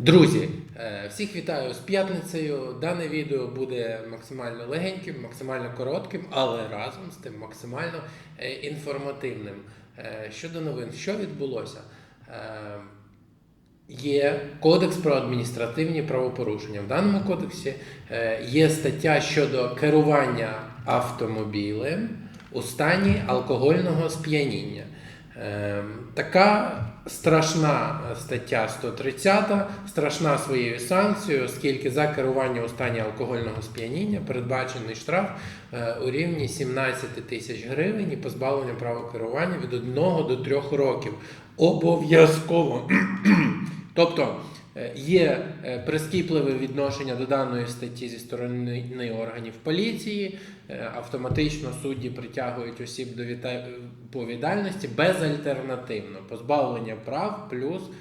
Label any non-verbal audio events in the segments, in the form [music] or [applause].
Друзі, е, всіх вітаю з п'ятницею. Дане відео буде максимально легеньким, максимально коротким, але разом з тим максимально е, інформативним. Е, Щодо новин, що відбулося? Є кодекс про адміністративні правопорушення. В даному кодексі є стаття щодо керування автомобілем у стані алкогольного сп'яніння. Е, Така страшна стаття 130, страшна своєю санкцією, оскільки за керування у стані алкогольного сп'яніння передбачений штраф е, у рівні 17 тисяч гривень і позбавлення права керування від 1 до 3 років. Обов'язково. [clears throat] Тобто є е, прискіпливе відношення до даної статті зі сторони органів поліції, е, автоматично судді притягують осіб до відповідальності безальтернативно, позбавлення прав плюс е,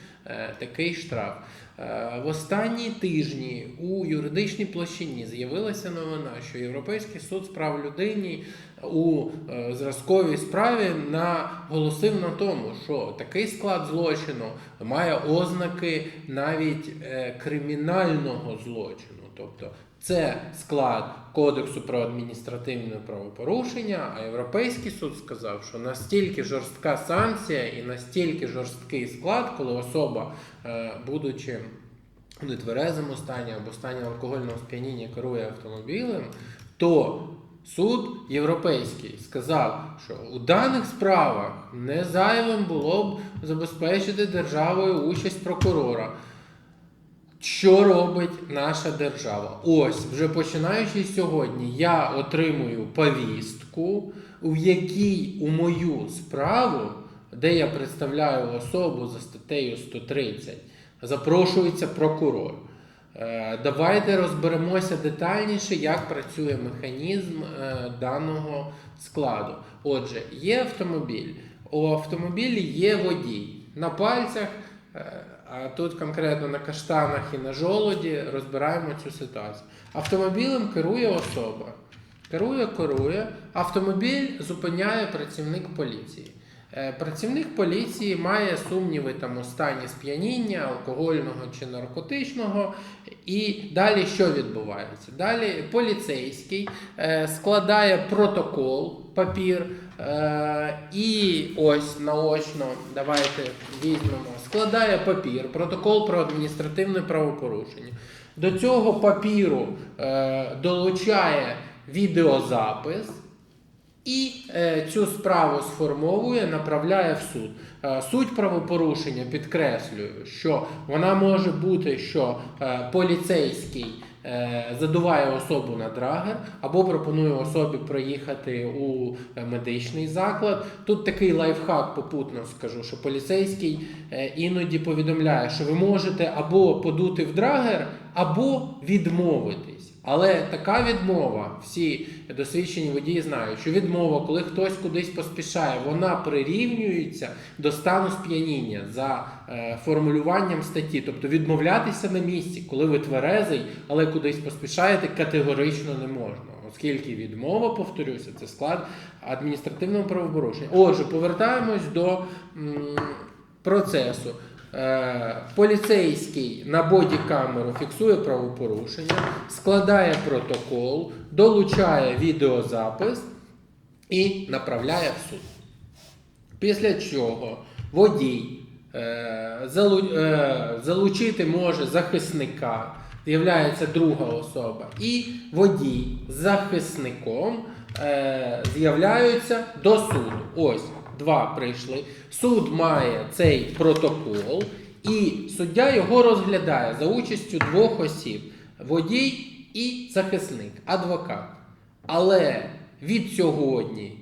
такий штраф. Е, В останні тижні у юридичній площині з'явилася новина, що Європейський суд з прав людини у е, зразковій справі наголосив на тому, що такий склад злочину має ознаки навіть е, кримінального злочину. Тобто це склад Кодексу про адміністративне правопорушення, а Європейський суд сказав, що настільки жорстка санкція і настільки жорсткий склад, коли особа, е, будучи у нетверезому стані або стані алкогольного сп'яніння керує автомобілем, то суд європейський сказав, що у даних справах не зайвим було б забезпечити державою участь прокурора. Що робить наша держава? Ось, вже починаючи сьогодні, я отримую повістку, у якій у мою справу, де я представляю особу за статтею 130, запрошується прокурор. Е, Давайте розберемося детальніше, як працює механізм е, даного складу. Отже, є автомобіль. У автомобілі є водій. На пальцях, а тут конкретно на каштанах і на жолоді розбираємо цю ситуацію. Автомобілем керує особа. Керує, керує. Автомобіль зупиняє працівник поліції. Е, Працівник поліції має сумніви там у стані сп'яніння, алкогольного чи наркотичного. І далі що відбувається? Далі поліцейський е, складає протокол, папір. Е, і ось наочно, давайте візьмемо, складає папір, протокол про адміністративне правопорушення. До цього папіру е, долучає відеозапис. І е, цю справу сформовує, направляє в суд. Е, суть правопорушення підкреслюю, що вона може бути, що е, поліцейський задуває особу на драгер або пропонує особі проїхати у е, медичний заклад. Тут такий лайфхак попутно скажу, що поліцейський е, іноді повідомляє, що ви можете або подути в драгер, або відмовитись. Але така відмова, всі досвідчені водії знають, що відмова, коли хтось кудись поспішає, вона прирівнюється до стану сп'яніння за е, формулюванням статті. Тобто відмовлятися на місці, коли ви тверезий, але кудись поспішаєте, категорично не можна. Оскільки відмова, повторюся, це склад адміністративного правопорушення. Отже, повертаємось до м, процесу. Е, Поліцейський на боді-камеру фіксує правопорушення, складає протокол, долучає відеозапис і направляє в суд. Після чого водій е, е, залучити може захисника, з'являється друга особа, і водій з захисником з'являються до суду. Ось два прийшли. Суд має цей протокол, і суддя його розглядає за участю двох осіб: водій і захисник, адвокат. Але від сьогодні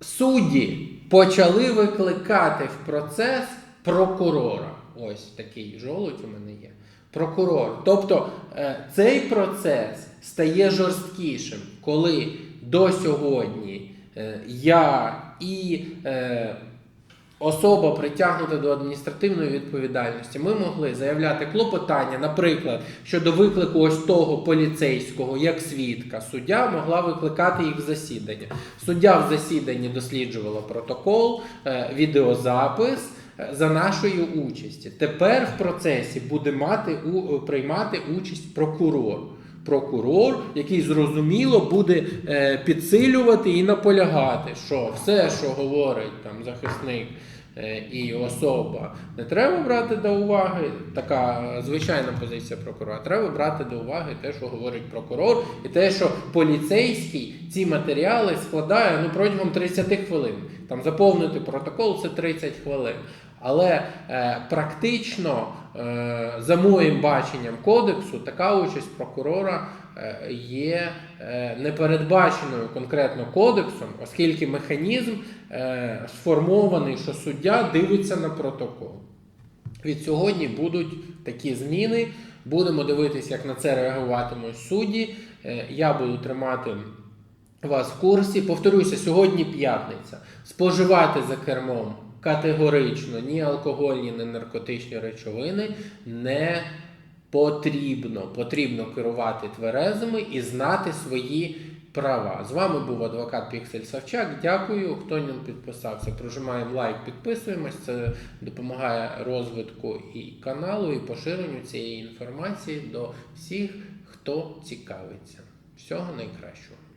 судді почали викликати в процес прокурора. Ось такий жолудь у мене є. Прокурор. Тобто е, цей процес стає жорсткішим, коли до сьогодні я і е, особа притягнута до адміністративної відповідальності, ми могли заявляти клопотання, наприклад, щодо виклику ось того поліцейського як свідка. Суддя могла викликати їх в засідання. Суддя в засіданні досліджувала протокол, е, відеозапис. е, за нашої участі. Тепер в процесі буде мати приймати участь прокурор. Прокурор, який зрозуміло буде е, підсилювати і наполягати, що все, що говорить там захисник е, і особа, не треба брати до уваги. Така звичайна позиція прокурора. Треба брати до уваги те, що говорить прокурор, і те, що поліцейський ці матеріали складає ну протягом 30 хвилин. Там заповнити протокол це 30 хвилин. Але е, практично, е, за моїм баченням кодексу, така участь прокурора е, є е, не передбаченою конкретно кодексом, оскільки механізм сформований, що суддя дивиться на протокол. Від сьогодні будуть такі зміни. Будемо дивитися, як на це реагуватимуть судді. Я буду тримати вас в курсі. Повторюся, сьогодні п'ятниця. Споживати за кермом категорично ні алкогольні, ні наркотичні речовини не потрібно. Потрібно керувати тверезими і знати свої права. З вами був адвокат Піксель Савчак. Дякую. Хто не підписався, прожимаємо лайк, підписуємось. Це допомагає розвитку і каналу, і поширенню цієї інформації до всіх, хто цікавиться. Всього найкращого.